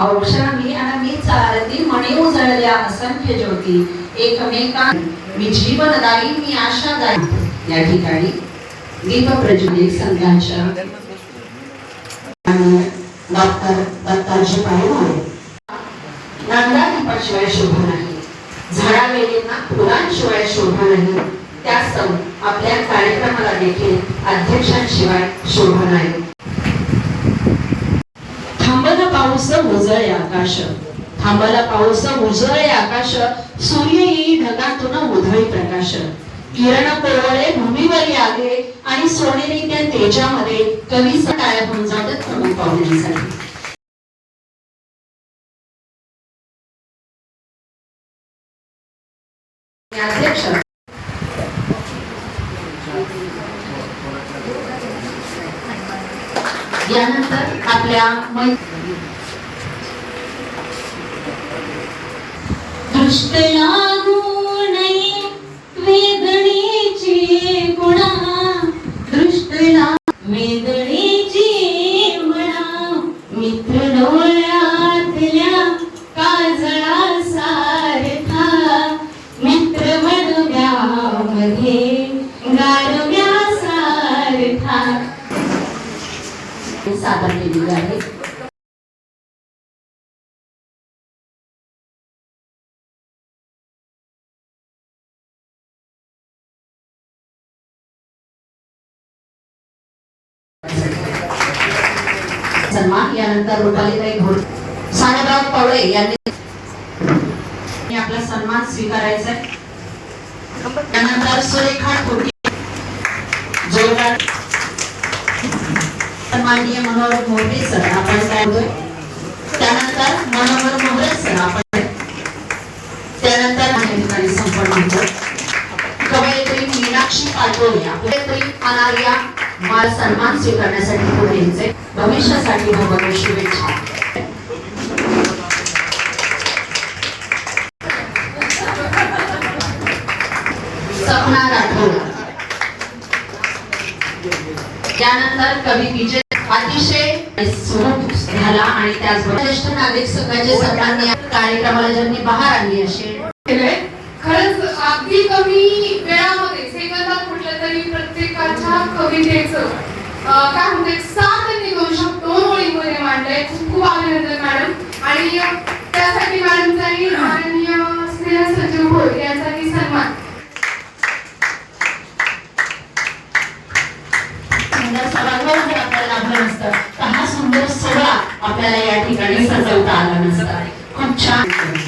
औक्षणी आणि मी चालती म्हणे उजळल्या असंख्य ज्योती एकमेका मी जीवनदायी मी आशादायी. या ठिकाणी दीप प्रज्वलित संघाच्या डॉक्टर दत्ताजी पायवाळे नांदादीपाशिवाय शोभा नाही. झाडावेलींना फुलांशिवाय शोभा नाही. त्यास्तव आपल्या कार्यक्रमाला देखील अध्यक्षांशिवाय शोभा नाही थांबला पाऊस उजळे आकाश. थांबला पाऊस उजळे आकाश. सूर्य येई ढगातून उधळी प्रकाश. किरण कोवळे भूमीवर आले आणि सोनेरी त्या तेजामध्ये कवी काय होऊन प्रमुख पाहुण्यांसाठी. अध्यक्ष. यानंतर आपल्या कष्ट लागू नये. वेदनेचे गुणा. दृष्ट ला म्हणा मित्र डोळ्यातल्या काजळा सारखा. मित्र मधव्यामध्ये गारव्या सारखा. सादर केलेली आहे. सन्मान यानंतर रुपालीताई घोड सानेबराव पवळे यांनी आपला सन्मान स्वीकारायचा त्यानंतर सुरेखा ठोके जोरदार माननीय मनोहर मोहरे सर आपण काय होतोय त्यानंतर मनोहर मोहरे सर आपण त्यानंतर या ठिकाणी संपन्न होतो कवयित्री मीनाक्षी पाटोळे कवयित्री अनार्या मान सन्मान स्वीकारण्यासाठी पुढे यायचे भविष्यासाठी भगवान शुभेच्छा. त्यानंतर कवी विजय अतिशय झाला आणि त्याचबरोबर ज्येष्ठ नागरिक संघाचे सन्माननीय कार्यक्रमाला ज्यांनी बहार आणली असे खरंच अगदी कमी वेळामध्ये सेकंदात कवितेचं. काय म्हणते दोन ओळीमध्ये मांडलंय खूप खूप अभिनंदन मॅडम. आणि त्यासाठी मॅडमचाही माननीय सचिव भोर यांचाही सन्मान. नसतं हा सुंदर सोहळा आपल्याला या ठिकाणी सजवता आला नसता. खूप छान.